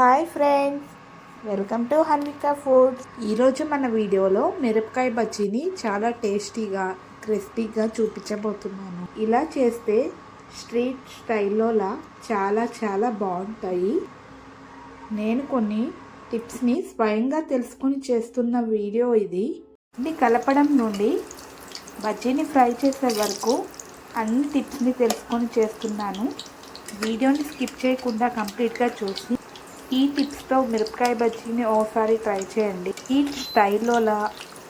Hi friends welcome to Hanvika foods. ఈరోజు మన వీడియోలో మిరపకాయ బజ్జీని చాలా టేస్టీగా క్రిస్పీగా చూపించబోతున్నాను. ఇలా చేస్తే స్ట్రీట్ స్టైల్లోలా చాలా చాలా బాగుంటాయి. నేను కొన్ని టిప్స్ని స్వయంగా తెలుసుకొని చేస్తున్న వీడియో ఇది. ఇది కలపడం నుండి బజ్జీని ఫ్రై చేసే వరకు అన్ని టిప్స్ని తెలుసుకొని చేస్తున్నాను. వీడియోని స్కిప్ చేయకుండా కంప్లీట్గా చూసి ఈ టిప్స్తో మిరపకాయ బజ్జీని ఓసారి ట్రై చేయండి. ఈ స్టైల్లోలా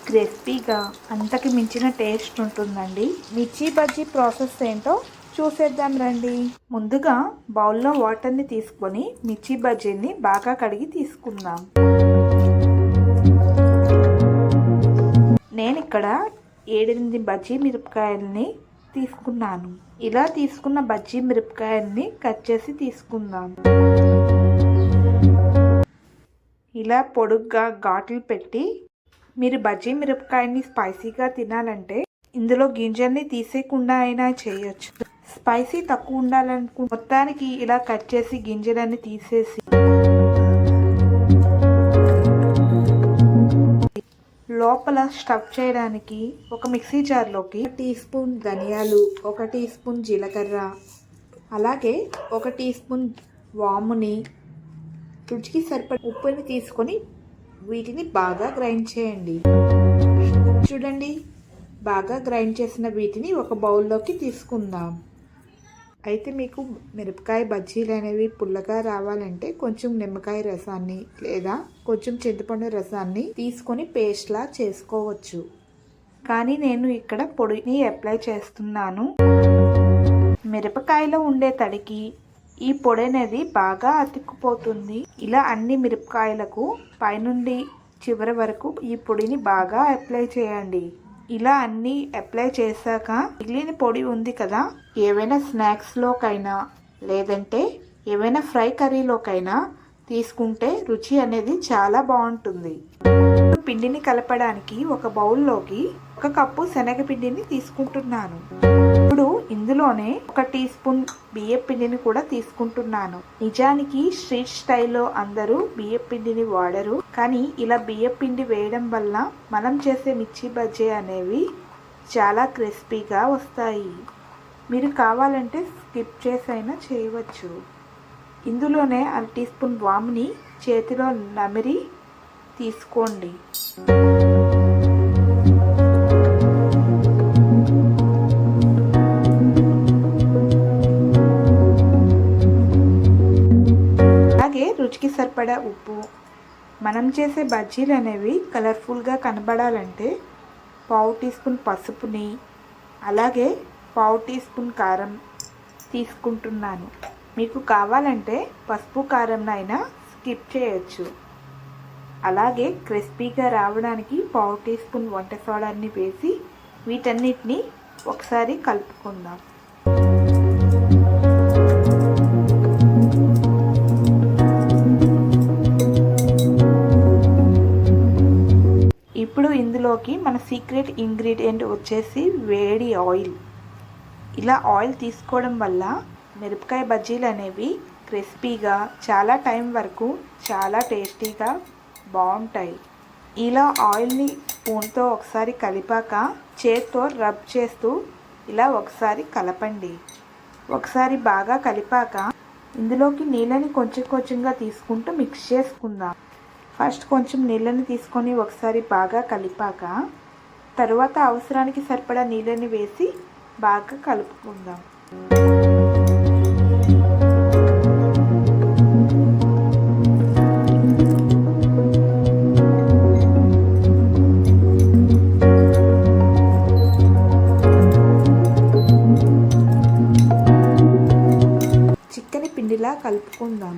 క్రిస్పీగా అంతకి మించిన టేస్ట్ ఉంటుందండి. మిర్చి బజ్జీ ప్రాసెస్ ఏంటో చూసేద్దాం రండి. ముందుగా బౌల్లో వాటర్ని తీసుకొని మిర్చి బజ్జీని బాగా కడిగి తీసుకుందాం. నేను ఇక్కడ ఏడెనిమిది బజ్జీ మిరపకాయల్ని తీసుకున్నాను. ఇలా తీసుకున్న బజ్జీ మిరపకాయల్ని కట్ చేసి తీసుకుందాం. ఇలా పొడుగ్గా ఘాట్లు పెట్టి మీరు బజ్జీ మిరపకాయని స్పైసీగా తినాలంటే ఇందులో గింజల్ని తీసేయకుండా అయినా చేయొచ్చు. స్పైసీ తక్కువ ఉండాలనుకు మొత్తానికి ఇలా కట్ చేసి గింజలన్నీ తీసేసి లోపల స్టఫ్ చేయడానికి ఒక మిక్సీ జార్లోకి టీ స్పూన్ ధనియాలు ఒక టీ స్పూన్ జీలకర్ర అలాగే ఒక టీ స్పూన్ వాముని రుచికి సరిపడ ఉప్పుని తీసుకొని వీటిని బాగా గ్రైండ్ చేయండి. చూడండి బాగా గ్రైండ్ చేసిన వీటిని ఒక బౌల్లోకి తీసుకుందాం. అయితే మీకు మిరపకాయ బజ్జీలు అనేవి పుల్లగా రావాలంటే కొంచెం నిమ్మకాయ రసాన్ని లేదా కొంచెం చింతపండు రసాన్ని తీసుకొని పేస్ట్లా చేసుకోవచ్చు. కానీ నేను ఇక్కడ పొడిని అప్లై చేస్తున్నాను. మిరపకాయలో ఉండే తడికి ఈ పొడి అనేది బాగా అతుక్కుపోతుంది. ఇలా అన్ని మిరపకాయలకు పైనుండి చివరి వరకు ఈ పొడిని బాగా అప్లై చేయండి. ఇలా అన్నీ అప్లై చేశాక మిగిలిన పొడి ఉంది కదా ఏవైనా స్నాక్స్లోకైనా లేదంటే ఏవైనా ఫ్రై కర్రీలోకైనా తీసుకుంటే రుచి అనేది చాలా బాగుంటుంది. పిండిని కలపడానికి ఒక బౌల్లోకి ఒక కప్పు శనగపిండిని తీసుకుంటున్నాను. ఇందులోనే ఒక టీ స్పూన్ బియ్య పిండిని కూడా తీసుకుంటున్నాను. నిజానికి స్ట్రీట్ స్టైల్లో అందరూ బియ్య పిండిని వాడరు. కానీ ఇలా బియ్య పిండి వేయడం వల్ల మనం చేసే మిర్చి బజ్జీ అనేవి చాలా క్రిస్పీగా వస్తాయి. మీరు కావాలంటే స్కిప్ చేసైనా చేయవచ్చు. ఇందులోనే అర టీ స్పూన్ వామ్ని చేతిలో నమిరి తీసుకోండి. సరిపడా ఉప్పు. మనం చేసే బజ్జీలు అనేవి కలర్ఫుల్గా కనబడాలంటే పావు టీ స్పూన్ పసుపుని అలాగే పావు టీ స్పూన్ కారం తీసుకుంటున్నాను. మీకు కావాలంటే పసుపు కారంనైనా స్కిప్ చేయొచ్చు. అలాగే క్రిస్పీగా రావడానికి పావు టీ స్పూన్ వంట సోడాన్ని వేసి వీటన్నిటిని ఒకసారి కలుపుకుందాం. ఇప్పుడు ఇందులోకి మన సీక్రెట్ ఇంగ్రీడియంట్ వచ్చేసి వేడి ఆయిల్. ఇలా ఆయిల్ తీసుకోవడం వల్ల మిరపకాయ బజ్జీలు అనేవి క్రిస్పీగా చాలా టైం వరకు చాలా టేస్టీగా బాగుంటాయి. ఇలా ఆయిల్ని స్పూన్తో ఒకసారి కలిపాక చేత్తో రబ్ చేస్తూ ఇలా ఒకసారి కలపండి. ఒకసారి బాగా కలిపాక ఇందులోకి నీళ్ళని కొంచెం కొంచెంగా తీసుకుంటూ మిక్స్ చేసుకుందాం. ఫస్ట్ కొంచెం నీళ్ళని తీసుకొని ఒకసారి బాగా కలిపాక తరువాత అవసరానికి సరిపడా నీళ్ళని వేసి బాగా కలుపుకుందాం. చిక్కని పిండిలా కలుపుకుందాం.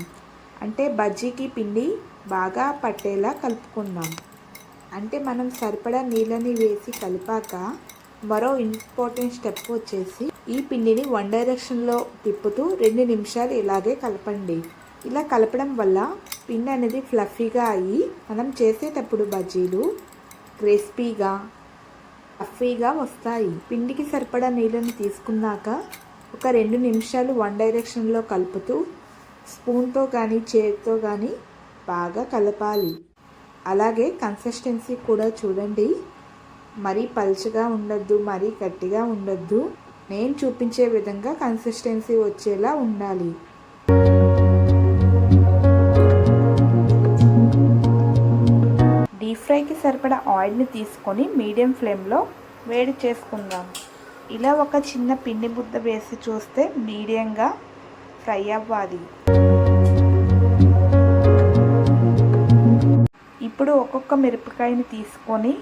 అంటే బజ్జీకి పిండి బాగా పట్టేలా కలుపుకుందాం. అంటే మనం సరిపడా నీళ్ళని వేసి కలిపాక మరో ఇంపార్టెంట్ స్టెప్ వచ్చేసి ఈ పిండిని వన్ డైరెక్షన్లో తిప్పుతూ రెండు నిమిషాలు ఇలాగే కలపండి. ఇలా కలపడం వల్ల పిండి అనేది ఫ్లఫీగా అయ్యి మనం చేసేటప్పుడు బజ్జీలు క్రిస్పీగా ఫ్లఫీగా వస్తాయి. పిండికి సరిపడా నీళ్ళని తీసుకున్నాక ఒక రెండు నిమిషాలు వన్ డైరెక్షన్లో కలుపుతూ స్పూన్తో కానీ చేతితో కానీ బాగా కలపాలి. అలాగే కన్సిస్టెన్సీ కూడా చూడండి. మరీ పలుచగా ఉండొద్దు మరీ గట్టిగా ఉండొద్దు. నేను చూపించే విధంగా కన్సిస్టెన్సీ వచ్చేలా ఉండాలి. డీప్ ఫ్రైకి సరిపడా ఆయిల్ని తీసుకొని మీడియం ఫ్లేమ్లో వేడి చేసుకుందాం. ఇలా ఒక చిన్న పిండి బుద్ద వేసి చూస్తే మీడియంగా ఫ్రై అవ్వాలి. ఇప్పుడు ఒక్కొక్క మిరపకాయని తీసుకొని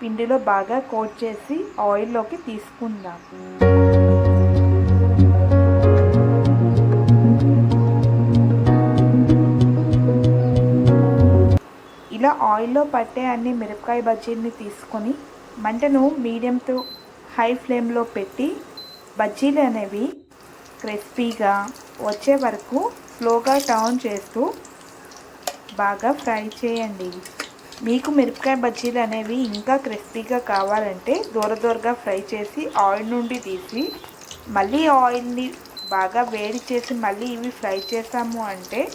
పిండిలో బాగా కోట్ చేసి ఆయిల్లోకి తీసుకుందాం. ఇలా ఆయిల్లో పట్టే అన్ని మిరపకాయ బజ్జీలని తీసుకొని మంటను మీడియంతో హై ఫ్లేమ్లో పెట్టి బజ్జీలు అనేవి క్రిస్పీగా వచ్చే వరకు స్లోగా టర్న్ చేస్తూ బాగా ఫ్రై చేయండి. మీకు మిరపకాయ బజ్జీలు అనేవి ఇంకా క్రిస్పీగా కావాలంటే దూర దూరగా ఫ్రై చేసి ఆయిల్ నుండి తీసి మళ్ళీ ఆయిల్ని బాగా వేడి చేసి మళ్ళీ ఇవి ఫ్రై చేసాము అంటే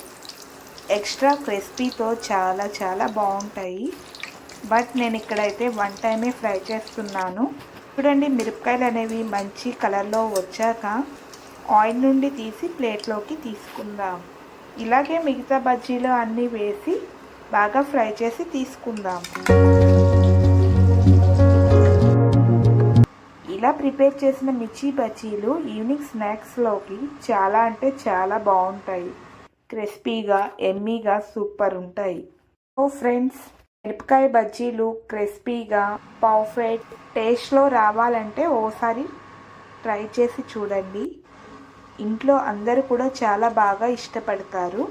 ఎక్స్ట్రా క్రిస్పీతో చాలా చాలా బాగుంటాయి. బట్ నేను ఇక్కడైతే వన్ టైమే ఫ్రై చేస్తున్నాను. చూడండి మిరపకాయలు అనేవి మంచి కలర్లో వచ్చాక ఆయిల్ నుండి తీసి ప్లేట్లోకి తీసుకుందాం. ఇలాగే మిగతా బజ్జీలు అన్నీ వేసి బాగా ఫ్రై చేసి తీసుకుందాం. ఇలా ప్రిపేర్ చేసిన మిర్చి బజ్జీలు ఈవినింగ్ స్నాక్స్లోకి చాలా అంటే చాలా బాగుంటాయి. క్రిస్పీగా ఎమ్మీగా సూపర్ ఉంటాయి. ఓ ఫ్రెండ్స్ మిరపకాయ బజ్జీలు క్రిస్పీగా పర్ఫెక్ట్ టేస్ట్లో రావాలంటే ఓసారి ట్రై చేసి చూడండి. ఇంట్లో అందరూ కూడా చాలా బాగా ఇష్టపడతారు.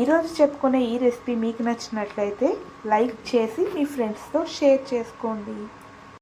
ఈరోజు చెప్పుకునే ఈ రెసిపీ మీకు నచ్చినట్లయితే లైక్ చేసి మీ ఫ్రెండ్స్తో షేర్ చేసుకోండి.